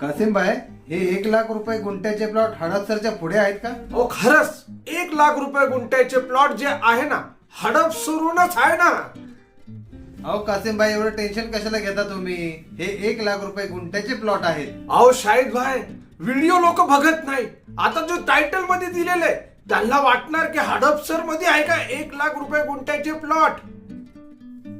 Qasem भाई हे एक लाख रुपये गुंठ्याचे प्लॉट हडपसरच्या पुढे आहेत का? अहो खरंच. एक लाख रुपये गुंठ्याचे प्लॉट जे आहे ना हडप सुरूनच आहे ना. अहो कासिम भाई एवढं टेन्शन कशाला घेता तुम्ही? हे एक लाख रुपये गुंठ्याचे प्लॉट आहेत. अहो शाहिद भाई व्हिडिओ लोक बघत नाही. आता जो टायटलमध्ये दिलेलं त्यांना वाटणार की हडपसरमध्ये आहे का एक लाख रुपये गुंठ्याचे प्लॉट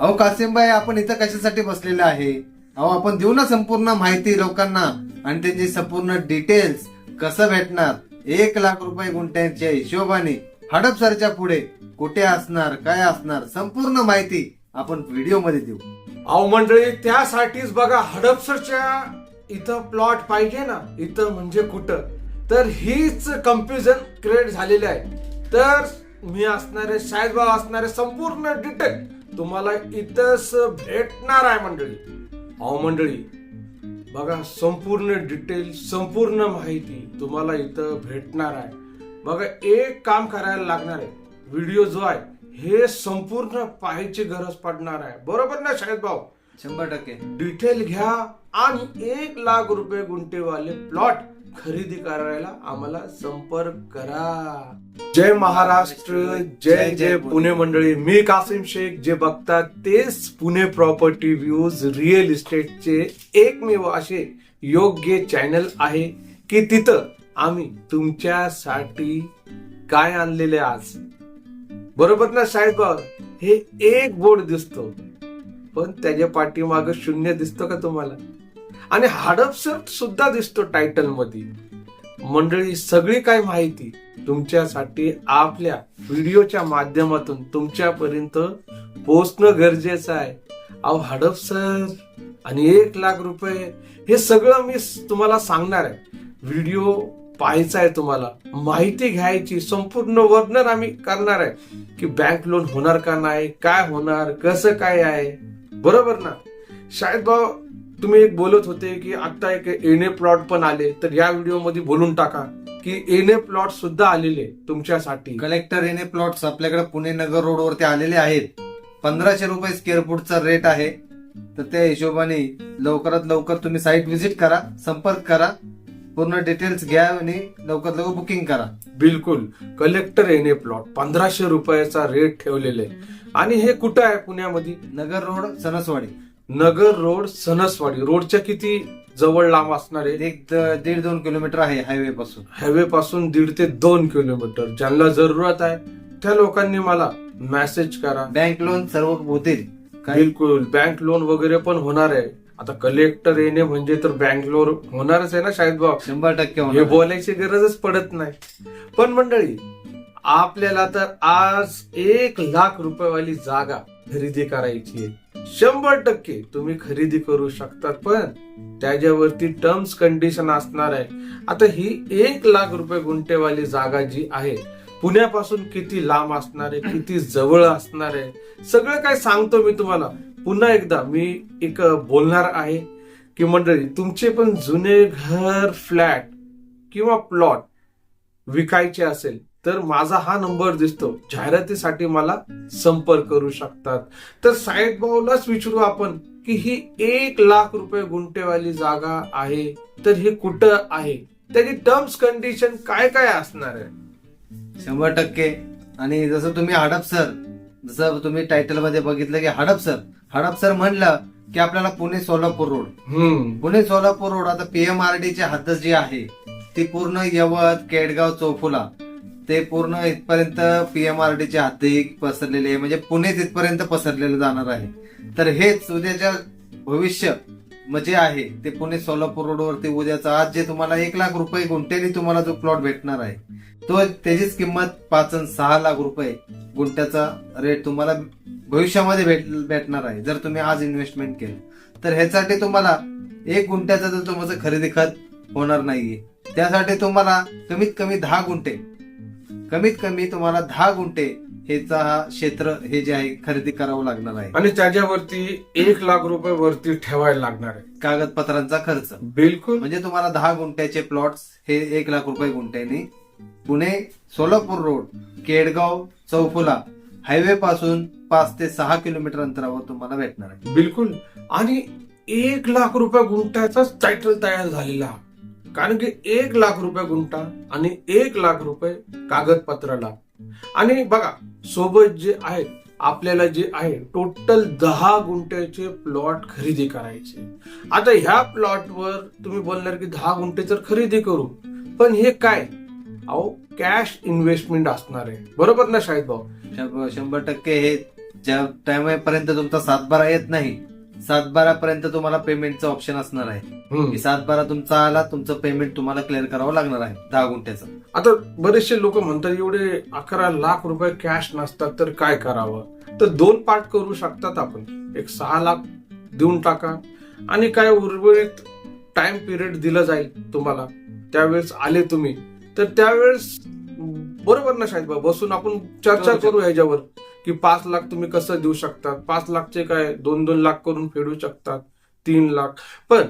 अहो कासिम भाई आपण इथं कशासाठी बसलेले आहे? अहो आपण देऊ ना संपूर्ण माहिती लोकांना. आणि त्यांची संपूर्ण डिटेल्स कसं भेटणार? एक लाख रुपये गुंठ्यांच्या हिशोबाने हडपसरच्या पुढे कुठे असणार काय असणार संपूर्ण माहिती आपण व्हिडिओमध्ये देऊ. अहो मंडळी त्यासाठीच बघा हडपसरच्या इथं प्लॉट पाहिजे ना? इथं म्हणजे कुठं? तर हीच कन्फ्युजन क्रिएट झालेली आहे. तर मी असणारे साहेबभाव असणारे संपूर्ण डिटेल तुम्हाला इथंच भेटणार आहे मंडळी. अहो मंडळी बघा संपूर्ण डिटेल संपूर्ण माहिती तुम्हाला इथं भेटणार आहे. बघा एक काम करायला लागणार आहे. व्हिडिओ जो आहे हे संपूर्ण पाहायची गरज पडणार आहे. बरोबर ना शाहिद भाऊ? शंभर टक्के. डिटेल घ्या आणि एक लाख रुपये गुंठेवाले प्लॉट खरेदी करायला आम्हाला संपर्क करा. जय महाराष्ट्र जय जय पुणे मंडळी. मी कासिम शेख जे बघतात तेच पुणे प्रॉपर्टी व्ह्यूज रिअल इस्टेटचे एकमेव असे योग्य चॅनल आहे की तिथं आम्ही तुमच्यासाठी काय आणलेले आज? बरोबर ना साहेब हे एक बोर्ड दिसतो. पण त्याच्या पाठीमाग शून्य दिसतो का तुम्हाला? आणि हडपसर सुद्धा दिसतो टायटलमध्ये मंडळी सगळी काय माहिती? तुमच्यासाठी आपल्या व्हिडिओच्या माध्यमातून तुमच्यापर्यंत पोहोचणं गरजेचं आहे. अहो हडपसर आणि एक लाख रुपये हे सगळं मी तुम्हाला सांगणार आहे. व्हिडिओ पाहायचा आहे तुम्हाला. माहिती घ्यायची संपूर्ण वर्णन आम्ही करणार आहे. की बँक लोन होणार का नाही काय होणार कसं काय आहे? बरोबर ना? शायद भाऊ तुम्ही एक बोलत होते की आता एक एने प्लॉट पण आले तर या व्हिडिओमध्ये बोलून टाका की एने प्लॉट सुद्धा आलेले तुमच्यासाठी. कलेक्टर येणे प्लॉट्स आपल्याकडे पुणे नगर रोड वरती आलेले आहेत. पंधराशे रुपये स्क्वेअर फूटचा रेट आहे. तर त्या हिशोबाने लवकरात लवकर तुम्ही साईट व्हिजिट करा संपर्क करा पूर्ण डिटेल्स घ्या आणि लवकर लवकर बुकिंग करा. बिलकुल. कलेक्टर एने प्लॉट पंधराशे रुपयाचा रेट ठेवलेले. आणि हे कुठं आहे पुण्यामध्ये? नगर रोड सणसवाडी. नगर रोड सणसवाडी रोडच्या किती जवळ लांब असणार आहे? एक दीड दोन किलोमीटर आहे हायवे पासून हायवे पासून दीड ते दोन किलोमीटर. ज्यांना जरूरत आहे त्या लोकांनी मला मेसेज करा. बँक लोन सर्व होतील. बिलकुल. बँक लोन वगैरे पण होणार आहे. आता कलेक्टर येणे म्हणजे तर बँक लोन होणारच आहे ना शाहिद भाऊ? शंभर टक्के हे. बोलायची गरजच पडत नाही. पण मंडळी आपल्याला तर आज एक लाख रुपयेवाली जागा खरेदी करायची आहे. शंभर टक्के तुम्ही खरेदी करू शकतात पण त्याच्यावरती टर्म्स कंडिशन असणार आहे. आता ही एक लाख रुपये गुंठेवाली जागा जी आहे पुण्यापासून किती लांब असणार आहे किती जवळ असणार आहे सगळं काय सांगतो मी तुम्हाला. पुन्हा एकदा मी एक बोलणार आहे की मंडळी तुमचे पण जुने घर फ्लॅट किंवा प्लॉट विकायचे असेल तर माझा हा नंबर दिसतो. जाहिरातीसाठी मला संपर्क करू शकतात. तर साहेब भाऊलाच विचारू आपण की ही एक लाख रुपये गुंठेवाली जागा आहे तर ही कुठं आहे? त्याची टर्म्स कंडिशन काय काय असणार आहे? शंभर टक्के. आणि जसं तुम्ही हडपसर जसं तुम्ही टायटलमध्ये बघितलं की हडपसर हडपसर म्हणलं की आपल्याला पुणे सोलापूर रोड. पुणे सोलापूर रोड आता पीएमआरडी ची हद्द जी आहे ती पूर्ण यवत केडगाव चौफुला. ते पूर्ण इथपर्यंत पीएमआरडीचे ची पसरलेले आहे. म्हणजे पुणे तिथपर्यंत पसरलेलं जाणार आहे. तर हेच उद्याच्या भविष्य म्हणजे आहे. ते पुणे सोलापूर रोडवरती उद्याचा. आज जे तुम्हाला एक लाख रुपये गुंठ्याने तुम्हाला जो प्लॉट भेटणार आहे तो त्याचीच किंमत पाच सहा लाख रुपये गुंठ्याचा रेट तुम्हाला भविष्यामध्ये भेट भेटणार आहे जर तुम्ही आज इन्व्हेस्टमेंट केलं. तर ह्यासाठी तुम्हाला एक गुंठ्याचा जर तुमचं खरेदी खत होणार नाहीये त्यासाठी तुम्हाला कमीत कमी दहा गुंठे कमीत कमी तुम्हाला दहा गुंठे हेचा हा क्षेत्र हे जे आहे खरेदी करावं लागणार आहे. आणि त्याच्यावरती एक लाख रुपये वरती ठेवायला लागणार आहे. कागदपत्रांचा खर्च. बिलकुल. म्हणजे तुम्हाला दहा गुंठ्याचे प्लॉट्स हे एक लाख रुपये गुंठ्याने पुणे सोलापूर रोड केडगाव चौफुला हायवे पासून पाच ते सहा किलोमीटर अंतरावर तुम्हाला भेटणार आहे. बिलकुल. आणि एक लाख रुपये गुंठ्याचाच टायटल तयार झालेला. कारण की एक लाख रुपये गुंठा आणि एक लाख रुपये कागदपत्राला. आणि बघा सोबत जे आहे आपल्याला जे आहे टोटल दहा गुंठ्याचे प्लॉट खरेदी करायचे. आता ह्या प्लॉटवर तुम्ही बोलणार की दहा गुंठे तर खरेदी करू. पण हे काय? अहो कॅश इन्व्हेस्टमेंट असणार आहे. बरोबर ना शाहिद भाऊ? शंभर शंभर टक्के हे ज्या टायमापर्यंत तुमचा सातबारा येत नाही सातबारा पर्यंत तुम्हाला पेमेंटचं ऑप्शन असणार आहे. हम्म. की सातबारा तुमचा आला तुमचं पेमेंट तुम्हाला क्लिअर करावं लागणार आहे दहा गुंठ्याचं. आता बरेचसे लोक म्हणतात एवढे अकरा लाख रुपये कॅश नसतात तर काय करावं? तर दोन पार्ट करू शकतात आपण. एक सहा लाख देऊन टाका. आणि काय उर्वरित टाइम पिरियड दिलं जाईल तुम्हाला. त्यावेळेस आले तुम्ही. तर त्यावेळेस बरोबर ना शाहिद बसून आपण चर्चा करू ह्याच्यावर. की पाच लाख तुम्ही कसं देऊ शकतात? पाच लाखचे काय? दोन दोन लाख करून फेडू शकतात. तीन लाख. पण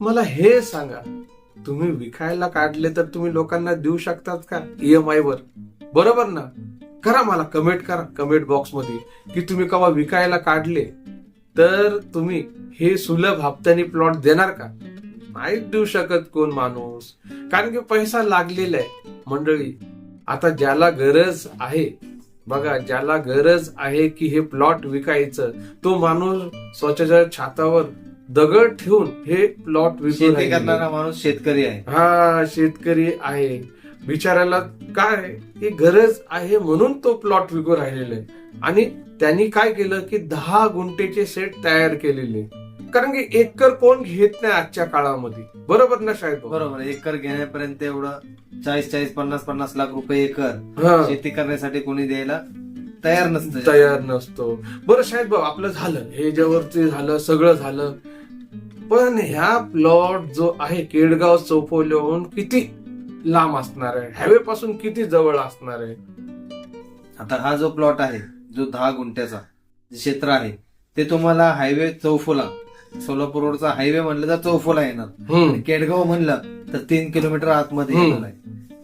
मला हे सांगा तुम्ही विकायला काढले तर तुम्ही लोकांना देऊ शकतात का? ईएमआय वर. बरोबर ना? करा मला कमेंट करा कमेंट बॉक्समध्ये की तुम्ही केव्हा विकायला काढले तर तुम्ही हे सुलभ हप्त्याने प्लॉट देणार का? नाही देऊ शकत कोण माणूस. कारण की पैसा लागलेला आहे. मंडळी आता ज्याला गरज आहे बघा ज्याला गरज आहे की हे प्लॉट विकायचं तो माणूस स्वतःच्या छातावर दगड ठेवून हे प्लॉट विकू शेती राहिलेले. करणारा माणूस शेतकरी आहे. हा शेतकरी आहे. बिचाराला काय ही गरज आहे म्हणून तो प्लॉट विकू राहिलेला आहे. आणि त्यांनी काय केलं की दहा गुंठेचे सेट तयार केलेले. कारण की एकर कोण घेत नाही आजच्या काळामध्ये. बरोबर ना शायद बरोबर एकर घेण्यापर्यंत एवढं चाळीस चाळीस पन्नास पन्नास लाख रुपये एकर शेती करण्यासाठी कोणी द्यायला तयार नसतं. तयार नसतो. बरं शायद भाऊ आपलं झालं हे ज्यावरती झालं सगळं झालं. पण ह्या प्लॉट जो आहे केडगाव चौफोलीहून किती लांब असणार आहे? हायवे पासून किती जवळ असणार आहे? आता हा जो प्लॉट आहे जो दहा गुंठ्याचा क्षेत्र आहे ते तुम्हाला हायवे चौफुला सोलापूर रोडचा हायवे म्हणलं तर चौफुला येणार. केडगाव म्हणलं तर तीन किलोमीटर आतमध्ये. येणार आहे.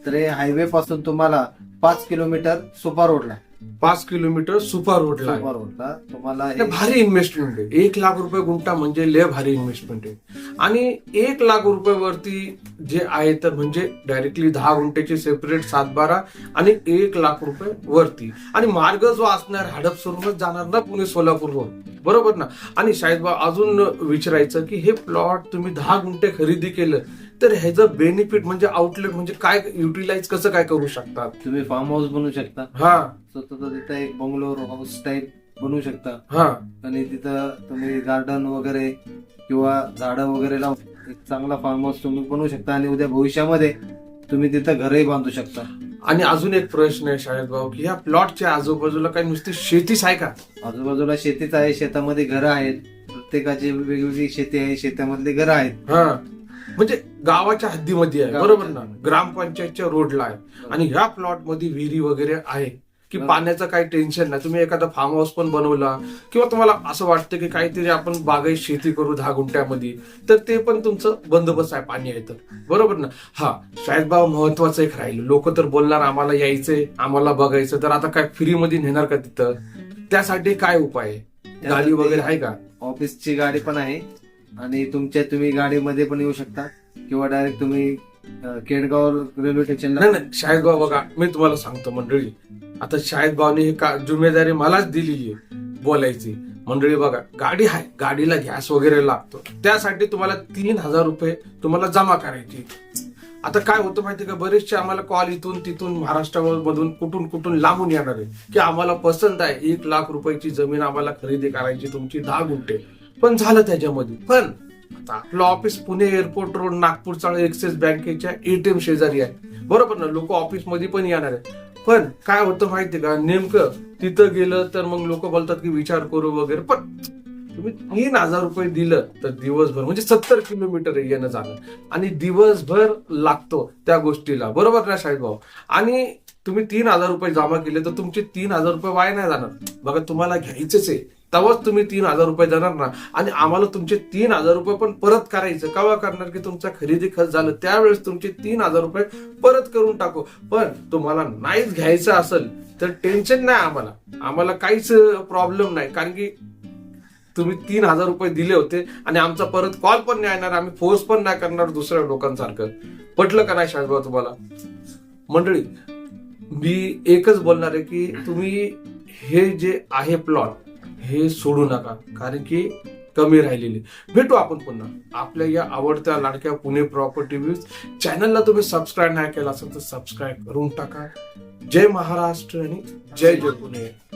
तर हे हायवे पासून तुम्हाला पाच किलोमीटर सुपा रोडला पाच किलोमीटर सुपर रोडला. सुपा रोडला तुम्हाला भारी इन्व्हेस्टमेंट आहे. एक लाख रुपये गुंठा म्हणजे लय भारी इन्व्हेस्टमेंट आहे. आणि एक लाख रुपये वरती जे आहे तर म्हणजे डायरेक्टली दहा गुंठ्याची सेपरेट सातबारा आणि एक लाख रुपये वरती आणि मार्ग जो असणार हडपसरूनच जाणार ना पुणे सोलापूर रोड बरोबर ना? आणि शाहिद बा अजून विचारायचं की हे प्लॉट तुम्ही दहा गुंठे खरेदी केलं तर ह्याचं बेनिफिट म्हणजे आउटलेट म्हणजे काय युटिलाइज कसं काय करू शकतात? तुम्ही फार्म हाऊस बनवू शकता. हा. तिथं एक बंगलो हाऊस टाईप बनवू शकता. हा. आणि तिथं तुम्ही गार्डन वगैरे किंवा झाडं वगैरे लावून एक चांगला फार्म हाऊस तुम्ही बनवू शकता आणि उद्या भविष्यामध्ये तुम्ही तिथं घरही बांधू शकता. आणि अजून एक प्रश्न आहे शाळेत भाऊ की ह्या प्लॉटच्या आजूबाजूला काही नुसती शेतीच आहे का? आजूबाजूला शेतीच आहे शेतामध्ये घरं आहेत प्रत्येकाची वेगवेगळी शेती आहे शेतामधली घरं आहेत. हा. म्हणजे गावाच्या हद्दीमध्ये आहे बरोबर ना. ग्रामपंचायतच्या रोडला आहे. आणि ह्या प्लॉटमध्ये विहिरी वगैरे आहे. की. पाण्याचं काही टेन्शन नाही. तुम्ही एखादा फार्म हाऊस पण बनवला किंवा तुम्हाला असं वाटतं की काहीतरी आपण बागायत शेती करू दहा गुंठ्यामध्ये तर ते पण तुमचं बंदोबस्त आहे पाणी आहे तर. बरोबर ना? हा शायद भाव महत्वाचं एक राहिलं. लोक तर बोलणार आम्हाला यायचंय आम्हाला बघायचं तर आता काय फ्रीमध्ये नेणार का तिथं? त्यासाठी काय उपाय गाडी वगैरे आहे का? ऑफिसची गाडी पण आहे आणि तुमच्या तुम्ही गाडीमध्ये पण येऊ शकता किंवा डायरेक्ट तुम्ही केडगाव रेल्वे स्टेशनला नाही बघा मी तुम्हाला सांगतो मंडळी. आता शाहिद भाऊने ही का जिम्मेदारी मलाच दिलेली आहे बोलायची. मंडळी बघा गाडी आहे गाडीला गॅस वगैरे लागतो. त्यासाठी तुम्हाला तीन हजार रुपये तुम्हाला जमा करायचे. आता काय होतं माहिती का बरेचसे आम्हाला कॉल इथून तिथून महाराष्ट्रामधून कुठून कुठून लांबून येणार आहे की आम्हाला पसंत आहे एक लाख रुपयाची जमीन आम्हाला खरेदी करायची तुमची दहा गुंठे. पण झालं त्याच्यामध्ये. पण आता आपलं office Pune airport road Nagpur Chawl Axis बँकेच्या एटीएम शेजारी आहे. बरोबर ना? लोक ऑफिसमध्ये पण येणार आहेत. पण काय होतं माहितीये का? नेमकं तिथं गेलं तर मग लोक बोलतात की विचार करू वगैरे. पण तुम्ही तीन हजार रुपये दिलं तर दिवसभर म्हणजे सत्तर किलोमीटर येणं जाणं. आणि दिवसभर लागतो त्या गोष्टीला. बरोबर ना शाहिद भाऊ? आणि तुम्ही तीन हजार रुपये जमा केले तर तुमचे तीन हजार रुपये वाया नाही जाणार. बघा तुम्हाला घ्यायचंच आहे. तेव्हाच तुम्ही तीन हजार रुपये देणार ना. आणि आम्हाला तुमचे तीन हजार रुपये पण परत करायचं. केव्हा करणार की तुमचा खरेदी खर्च झालं? त्यावेळेस तुमचे तीन हजार रुपये परत करून टाकू. पण तुम्हाला नाहीच घ्यायचं असेल तर टेन्शन नाही आम्हाला. आम्हाला काहीच प्रॉब्लेम नाही. कारण की तुम्ही तीन हजार रुपये दिले होते आणि आमचा परत कॉल पण नाही येणार. आम्ही फोर्स पण नाही करणार दुसऱ्या लोकांसारखं. पटलं का नाही शाळेबा तुम्हाला? मंडळी मी एकच बोलणार आहे की तुम्ही हे जे आहे प्लॉट हे सोडू नका कारण की कमी राहिलेली. भेटू आपण पुन्हा. आपल्या या आवडत्या लाडक्या पुणे प्रॉपर्टी व्ह्यूज चॅनलला तुम्ही सबस्क्राईब नाही केला असेल तर सबस्क्राईब करून टाका. जय महाराष्ट्र आणि जय जय पुणे.